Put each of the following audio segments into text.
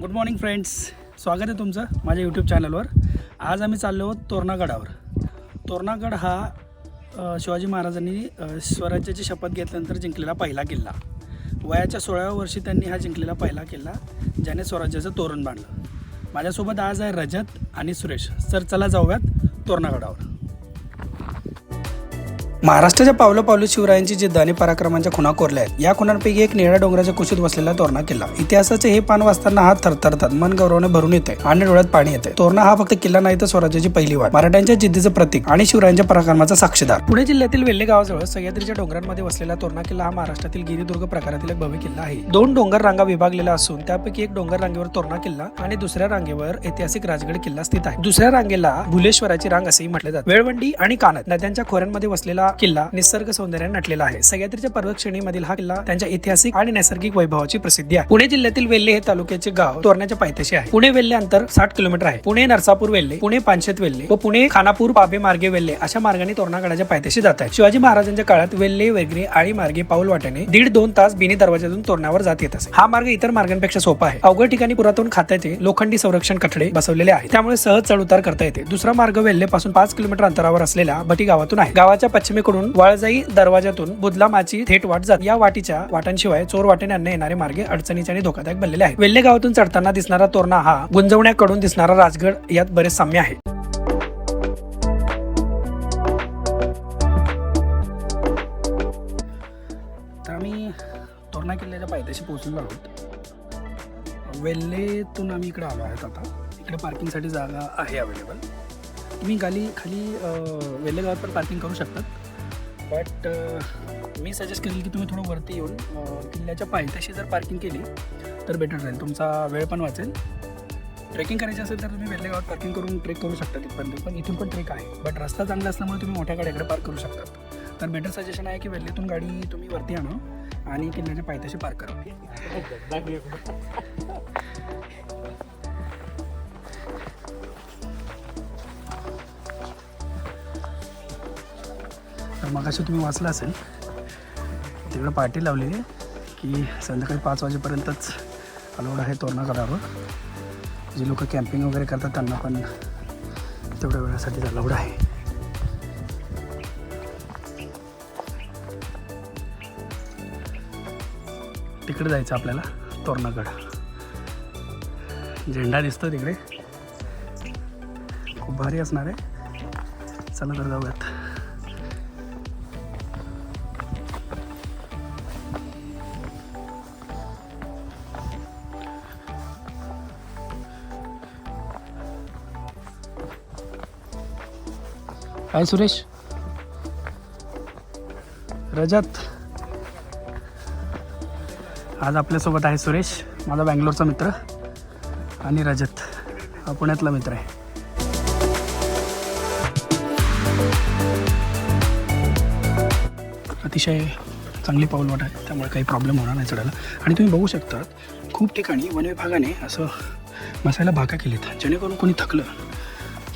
Good morning friends स्वागत आहे तुमचं माझ्या यूट्यूब चॅनलवर आज आम्ही चाललो आहोत तोरणागडावर. तोरणागड हा शिवाजी महाराजांनी स्वराज्याची शपथ घेतल्यानंतर जिंकलेला पहिला किल्ला. वयाच्या सोळाव्या वर्षी त्यांनी हा जिंकलेला पहिला किल्ला ज्याने स्वराज्याचं तोरण बांधलं. माझ्यासोबत आज आहे रजत आणि सुरेश. सर चला जाऊयात तोरणागडावर. महाराष्ट्राच्या पावलं पावलं शिवरायांची जिद्द आणि पराक्रमांच्या खुणा कोरल्या आहेत. या खुणांपैकी एक निळ्या डोंगराच्या कुशीत बसलेला तोरणा किल्ला. इतिहासाचे हे पान वाचताना हात थरथरतात. मन गौरवने भरून येते. आणि डोळ्यात पाणी येते. तोरणा हा फक्त किल्ला नाही तर स्वराज्याची पहिली वाट. मराठ्यांच्या जिद्दीचं प्रतीक आणि शिवरायांच्या पराक्रमाचा साक्षीदार. पुणे जिल्ह्यातील वेल्हे गावाजवळ सह्याद्रीच्या डोंगरांमध्ये वसलेला तोरणा किल्ला हा महाराष्ट्रातील गिरिदुर्ग प्रकारातील एक भव्य किल्ला आहे. दोन डोंगर रांगा विभागलेला असून त्यापैकी एक डोंगर रांगेवर तोरणा किल्ला आणि दुसऱ्या रांगेवर ऐतिहासिक राजगड किल्ला स्थित आहे. दुसऱ्या रांगेला भुलेश्वराची रांग असेही म्हटले जाते. वेळवंडी आणि कानत नद्यांच्या खोऱ्यांमध्ये वसलेला किल्ला निसर्ग सौंदर्याने नटलेला आहे. सह्याद्रीच्या पर्वत श्रेणीमधील हा किल्ला त्यांच्या ऐतिहासिक आणि नैसर्गिक वैभवाची प्रसिद्धी आहे. पुणे जिल्ह्यातील वेल्हे हे तालुक्याचे गाव तोरण्याच्या पायथ्याशी आहे. पुणे वेल्हे अंतर साठ किलोमीटर आहे. पुणे नरसापूर वेल्हे पुणे पानशेत वेल्हे व पुणे खानापूर पाबे मार्गे वेल्हे अशा मार्गाने तोरणागडाच्या पायथ्याशी जात आहे शिवाजी महाराजांच्या काळात वेल्हे वेगरे आळी मार्गे पाऊल वाट्याने दीड दोन तास बिनी दरवाजातून तोरणावर जात येत असे. हा मार्ग इतर मार्गांपेक्षा सोपा आहे. अवघड ठिकाणी पुरातून खात्याचे लोखंडी संरक्षण कठडे बसवलेले आहे त्यामुळे सहज चढ उतार करता येते. दुसरा मार्ग वेल्हे पासून पाच किलोमीटर अंतरावर असलेल्या भटी गावातून आहे. गावाच्या सीमेकडून वाळजाई दरवाजातून बुधला माची थेट वाट जात. या वाटीच्या वाटांशिवाय चोर वाटेने येणारे मार्गे अडचणीचे आणि धोकादायक बनलेले आहेत. वेल्हे गावातून चढताना दिसणारा तोरणा हा गुंजवण्याकडून दिसणारा राजगड यात बरेच साम्य आहे. तर आम्ही तोरणा किल्ल्याच्या पायथ्याशी पोहोचलेलो आहोत. वेल्हेतून आम्ही इकडे आलो आहोत आता. इकडे पार्किंगसाठी जागा आहे अवेलेबल तुम्ही गाली खाली अं, गावात पण पार्किंग करू शकतात. बट मी सजेस्ट करेल की तुम्ही थोडं वरती येऊन किल्ल्याच्या पायथ्याशी जर पार्किंग केली तर बेटर राहील. तुमचा वेळ पण वाचेल. ट्रेकिंग करायची असेल तर तुम्ही वेल्हे गावात पार्किंग करून ट्रेक करू शकता तिथपर्यंत. पण इथून पण ट्रेक आहे. बट रस्ता चांगला असल्यामुळे तुम्ही मोठ्या गाड्याकडे पार्क करू शकतात. तर बेटर सजेशन आहे की वेल्हेतून गाडी तुम्ही वरती आणा आणि किल्ल्याच्या पायथ्याशी पार्क करा. तर मग असे तुम्ही वाचलं असेल. तिकडं पार्टी लावली आहे की संध्याकाळी पाच वाजेपर्यंतच अलाउड आहे तोरणागडावर जे लोक कॅम्पिंग वगैरे करतात त्यांना पण तेवढ्या वेळासाठी अलाउड आहे. तिकडे जायचं आपल्याला तोरणागड झेंडा दिसतो तिकडे. खूप भारी असणार आहे. चला तर जाऊयात. हाय सुरेश? रजत? आज आपल्यासोबत आहे सुरेश माझा बँगलोरचा मित्र आणि रजत हा पुण्यातला मित्र आहे. अतिशय चांगली पाऊलवाट आहे त्यामुळे काही प्रॉब्लेम होणार नाही चढायला. आणि तुम्ही बघू शकता खूप ठिकाणी वन विभागाने असं बसायला भागा केलेत जेणेकरून कोणी थकलं.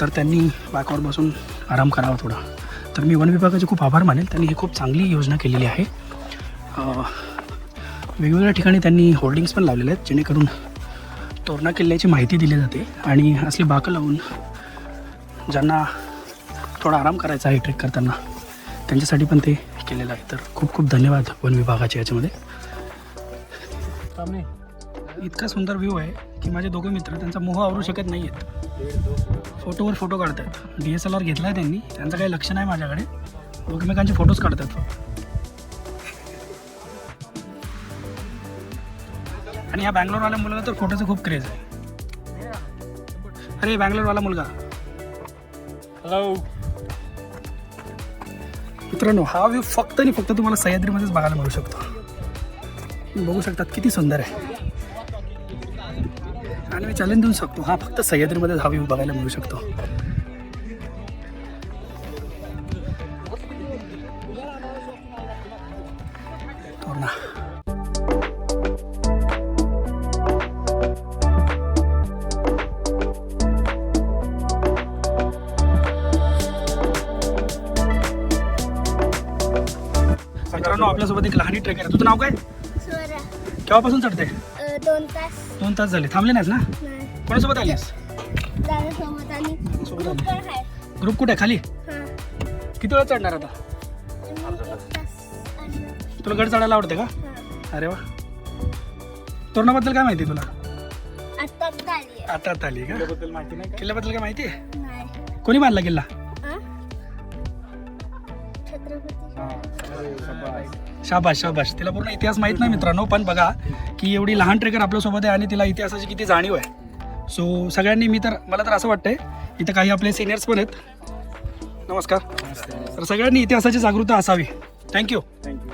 तर त्यांनी बाकावर बसून आराम करावा थोडा. तर मी वन विभागाचे खूप आभार मानेल. त्यांनी ही खूप चांगली योजना केलेली आहे. वेगवेगळ्या ठिकाणी त्यांनी होर्डिंग्स पण लावलेले आहेत जेणेकरून तोरणा किल्ल्याची माहिती दिली जाते आणि असली बाकं लावून ज्यांना थोडा आराम करायचा आहे ट्रेक करताना त्यांच्यासाठी पण ते केलेलं आहे. तर खूप खूप धन्यवाद वन विभागाचे याच्यामध्ये. इतका सुंदर व्ह्यू आहे की माझे दोघे मित्र त्यांचा मोह आवरू शकत नाही आहेत फोटोवर फोटो काढतात. डी एस एल आर घेतला आहे त्यांनी. त्यांचं काही लक्ष नाही माझ्याकडे. एकमेकांचे फोटोज काढतात. आणि ह्या बँगलोरवाल्या मुलाला तर फोटोचं खूप क्रेज आहे. अरे बँगलोरवाला मुलगा. हॅलो मित्रांनो हा व्ह्यू फक्त आणि फक्त तुम्हाला सह्याद्रीमध्येच बघायला मिळू शकतो. बघू शकतात किती सुंदर आहे. चॅलेंज देऊ शकतो. हा फक्त सह्याद्रीमध्येच हा व्ह्यू बघायला मिळू शकतो. मित्रांनो आपल्यासोबत एक लहानी ट्रेकर आहे. तुझं नाव काय? केव्हापासून चढते? दोन तास. दोन तास झाले. थांबले नाहीस ना? नाही. कोणासोबत आलीस? दादासोबत आणि सोबत ग्रुप आली. पण आहे. ग्रुप कुठे आहे? खाली? हां. किती वेळा चढणार आता? आणि एक तास आणि तुला गड चढायला आवडते का? हां. अरे वा. तोरणाबद्दल काय माहिती तुला? आत्ताच आहे. आता आता आली का? त्याबद्दल माहिती नाही किल्ल्याबद्दल काय माहिती आहे? नाही. कोणी बांधला किल्ला? हां. छत्रपती शाबाश शाबाश तिला पूर्ण इतिहास माहीत नाही मित्रांनो पण बघा की एवढी लहान ट्रेकर आपल्यासोबत आहे आणि तिला इतिहासाची किती जाणीव आहे. सो सगळ्यांनी मी तर मला तर असं वाटतंय इथं काही आपले सिनियर्स पण आहेत. नमस्कार. तर सगळ्यांनी इतिहासाची जागृती असावी. थँक्यू थँक्यू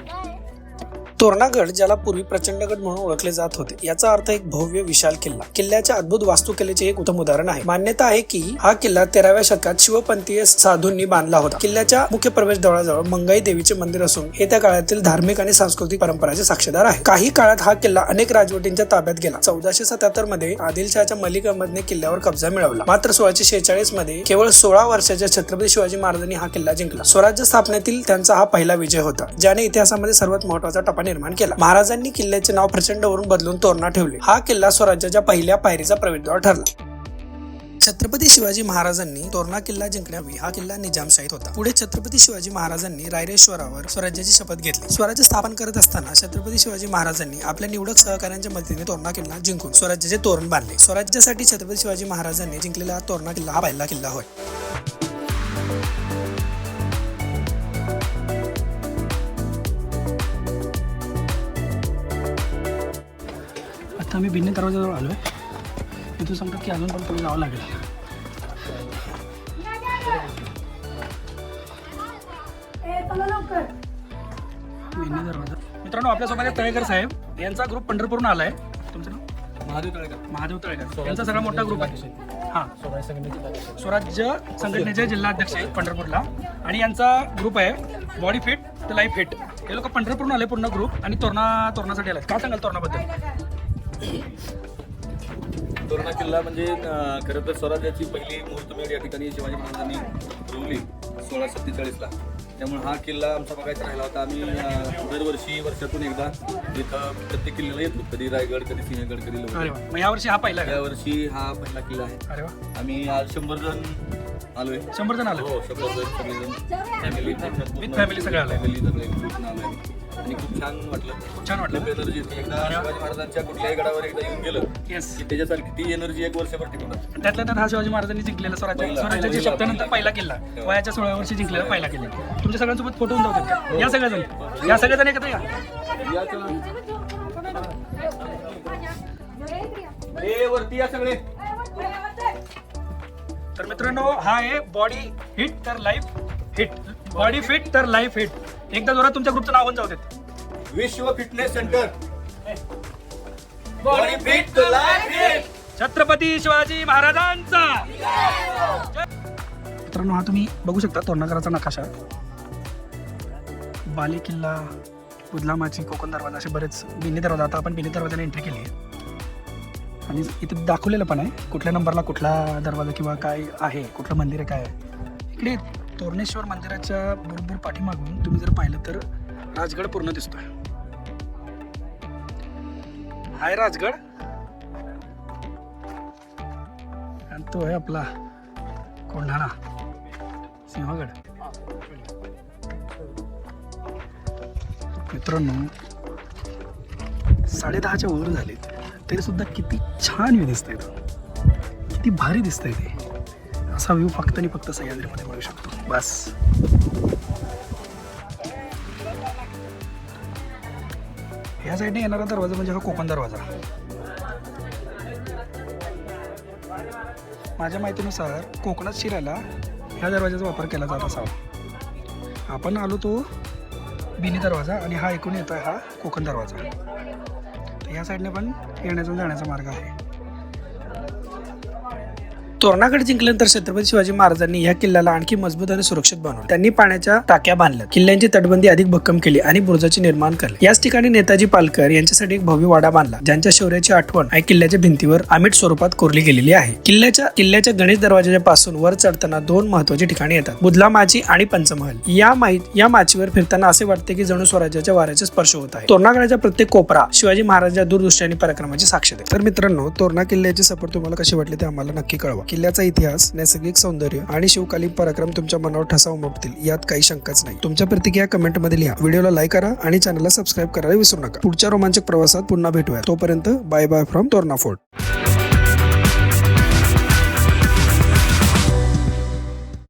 तोरणागड ज्याला पूर्वी प्रचंडगड म्हणून ओळखले जात होते. याचा अर्थ एक भव्य विशाल किल्ला. किल्ल्याच्या अद्भुत वास्तुकलेचे एक उत्तम उदाहरण आहे. मान्यता आहे की हा किल्ला तेराव्या शतकात शिवपंथीय साधूंनी बांधला होता. किल्ल्याच्या मुख्य प्रवेशद्वाराजवळ मंगाई देवीचे मंदिर असून हे त्या काळातील धार्मिक आणि सांस्कृतिक परंपराचे साक्षीदार आहे. काही काळात हा किल्ला अनेक राजवटींच्या ताब्यात गेला. चौदाशे सत्याहत्तरमध्ये आदिलशहाच्या मलिक अहमदने किल्ल्यावर कब्जा मिळवला. मात्र सोळाशे शेहेचाळीसमध्ये केवळ सोळा वर्षाच्या छत्रपती शिवाजी महाराजांनी हा किल्ला जिंकला. स्वराज्य स्थापनेतील त्यांचा हा पहिला विजय होता ज्याने इतिहासामध्ये सर्वात महत्त्वाचा टप्पा निर्माण केला. महाराजांनी किल्ल्याचे नाव प्रचंड वरून बदलून तोरणा ठेवले. हा किल्ला स्वराज्याच्या पहिल्या पायरीचा प्रवेशद्वार ठरला. छत्रपती शिवाजी महाराजांनी तोरणा किल्ला जिंकण्यावी हा किल्ला निजामशाहीत होता. पुढे छत्रपती शिवाजी महाराजांनी रायरेश्वरावर स्वराज्याची शपथ घेतली. स्वराज्य स्थापन करत असताना छत्रपती शिवाजी महाराजांनी आपल्या निवडक सहकाऱ्यांच्या मदतीने तोरणा किल्ला जिंकून स्वराज्याचे तोरण बांधले. स्वराज्यासाठी छत्रपती शिवाजी महाराजांनी जिंकलेला तोरणा किल्ला हा पहिला किल्ला होय. आता आम्ही भिन्न दरवाजाजवळ आलो. आहे इथून सांगतात की अजून पण पुढे जावं लागेल. भिन्न दरवाजा. मित्रांनो आपल्यासोबत आहे तळेकर साहेब. यांचा ग्रुप पंढरपूरहून आलाय. तुमचं नाव? महादेव तळेकर महादेव तळेकर यांचा सगळा मोठा ग्रुप आहे. हां. स्वराज्य संघटनेचे जिल्हाध्यक्ष आहेत पंढरपूरला. आणि यांचा ग्रुप आहे body fit the life fit हे लोक पंढरपूरहून आले पूर्ण ग्रुप आणि तोरणा तोरणासाठी आले काय सांगाल तोरणाबद्दल? तोरणा किल्ला म्हणजे खरं तर स्वराज्याची पहिली मुहूर्तमेढ या ठिकाणी शिवाजी महाराजांनी रोवली सोळा सत्तेचाळीसला. त्यामुळे हा किल्ला आमचा बघायचा राहिला होता. आम्ही दरवर्षी वर्षातून एकदा इथं प्रत्येक किल्ल्याला येतो. कधी रायगड कधी सिंहगड कधी यावर्षी हा पहिला यावर्षी हा पहिला किल्ला आहे. आम्ही आज शंभर जण आलोय. शंभर जण आलो हो शंभर जण सगळेजण. फॅमिली With family सगळे आलोय. फॅमिली सगळे आलोय आणि खूप छान वाटलं. खूप छान वाटलं. एनर्जी एकदा शिवाजी महाराजांच्या कुठल्याही गडावर एकदा येऊन गेलं येस की त्याच्यासारखी ती एनर्जी एक वर्षभर टिकून राहते. त्यातल्या त्यात हा शिवाजी महाराजांनी जिंकलेला स्वराज्य. पहिला. स्वराज्याची पहिला. शब्दानंतर पहिला. किल्ला. वयाच्या सोळा वर्षी जिंकलेला पहिला किल्ला. तुमच्या सगळ्यांसोबत फोटो होऊन जातात का? या सगळेजण या सगळेजण एकत्र या. ए वरती या सगळे. तर मित्रांनो हा आहे बॉडी हिट तर लाईफ हिट बॉडी फिट तर लाईफ हिट एकदा जोरात तुमच्या ग्रुपचं नाव जाऊ देत. Vishwa fitness centre body fit life fit Chhatrapati Shivaji महाराजांचा. मित्रांनो हा तुम्ही बघू शकता तोंडाकराचा नकाशा. बाले किल्ला बुदलामाची कोकण दरवाजा असे बरेच बिन्नी दरवाजा आता आपण बिन्नी दरवाजाने एंट्री केली आहे. आणि इथं दाखवलेलं पण आहे कुठल्या नंबरला कुठला दरवाजा किंवा काय आहे कुठलं मंदिर आहे काय आहे. इकडे तोरणेश्वर मंदिराच्या बरोबर पाठीमागून तुम्ही जर पाहिलं तर राजगड पूर्ण दिसतोय. हाय राजगड. आणि तो आहे आपला कोंढाणा सिंहगड. मित्रांनो साडेदहाच्या वर झालेत. तरी सुद्धा किती छान व्ह्यू दिसत आहेत किती भारी दिसतंय ते. असा व्ह्यू फक्त आणि फक्त सह्याद्रीमध्ये मिळू शकतो. बस. या साईडने येणारा दरवाजा म्हणजे हा कोकण दरवाजा. माझ्या माहितीनुसार कोकणात शिरायला ह्या दरवाजाचा वापर केला जात असावा. आपण आलो तो बिनी दरवाजा आणि हा ऐकून आहे हा कोकण दरवाजा. ह्या साईडने पण येण्याचा जाण्याचा मार्ग आहे. तोरणागड जिंकल्यानंतर छत्रपती शिवाजी महाराजांनी या किल्ल्याला आणखी मजबूत आणि सुरक्षित बनवलं. त्यांनी पाण्याच्या टाक्या बांधल्या किल्ल्यांची तटबंदी अधिक भक्कम केली आणि बुरुजाचे निर्माण केले याच ठिकाणी नेताजी पालकर यांच्यासाठी एक भव्य वाडा बांधला ज्यांच्या शौर्याची आठवण या किल्ल्याच्या भिंतीवर अमिट स्वरूपात कोरली गेलेली आहे. किल्ल्याच्या किल्ल्याच्या गणेश दरवाजाच्या पासून वर चढताना दोन महत्वाची ठिकाणी येतात बुधला माची आणि पंचमहल. या माई या माचीवर फिरताना असे वाटते की जणू स्वराज्याच्या वाऱ्याचा स्पर्श होत आहे. तोरणागडाच्या प्रत्येक कोपरा शिवाजी महाराजांच्या दूरदृष्टी आणि पराक्रमाची साक्ष देते. तर मित्रांनो तोरणा किल्ल्याची सफर तुम्हाला कशी वाटली ते आम्हाला नक्की कळवा. किल्ल्याचा इतिहास नैसर्गिक सौंदर्य आणि शिवकालीन पराक्रम तुमच्या मनावर ठसा उमटतील यात काही शंकाच नाही. तुमच्या प्रतिक्रिया कमेंटमध्ये लिहा. व्हिडिओला लाईक करा आणि चॅनलला सबस्क्राईब करायला विसरू नका. पुढच्या रोमांचक प्रवासात पुन्हा भेटूया तोपर्यंत bye bye from Torna fort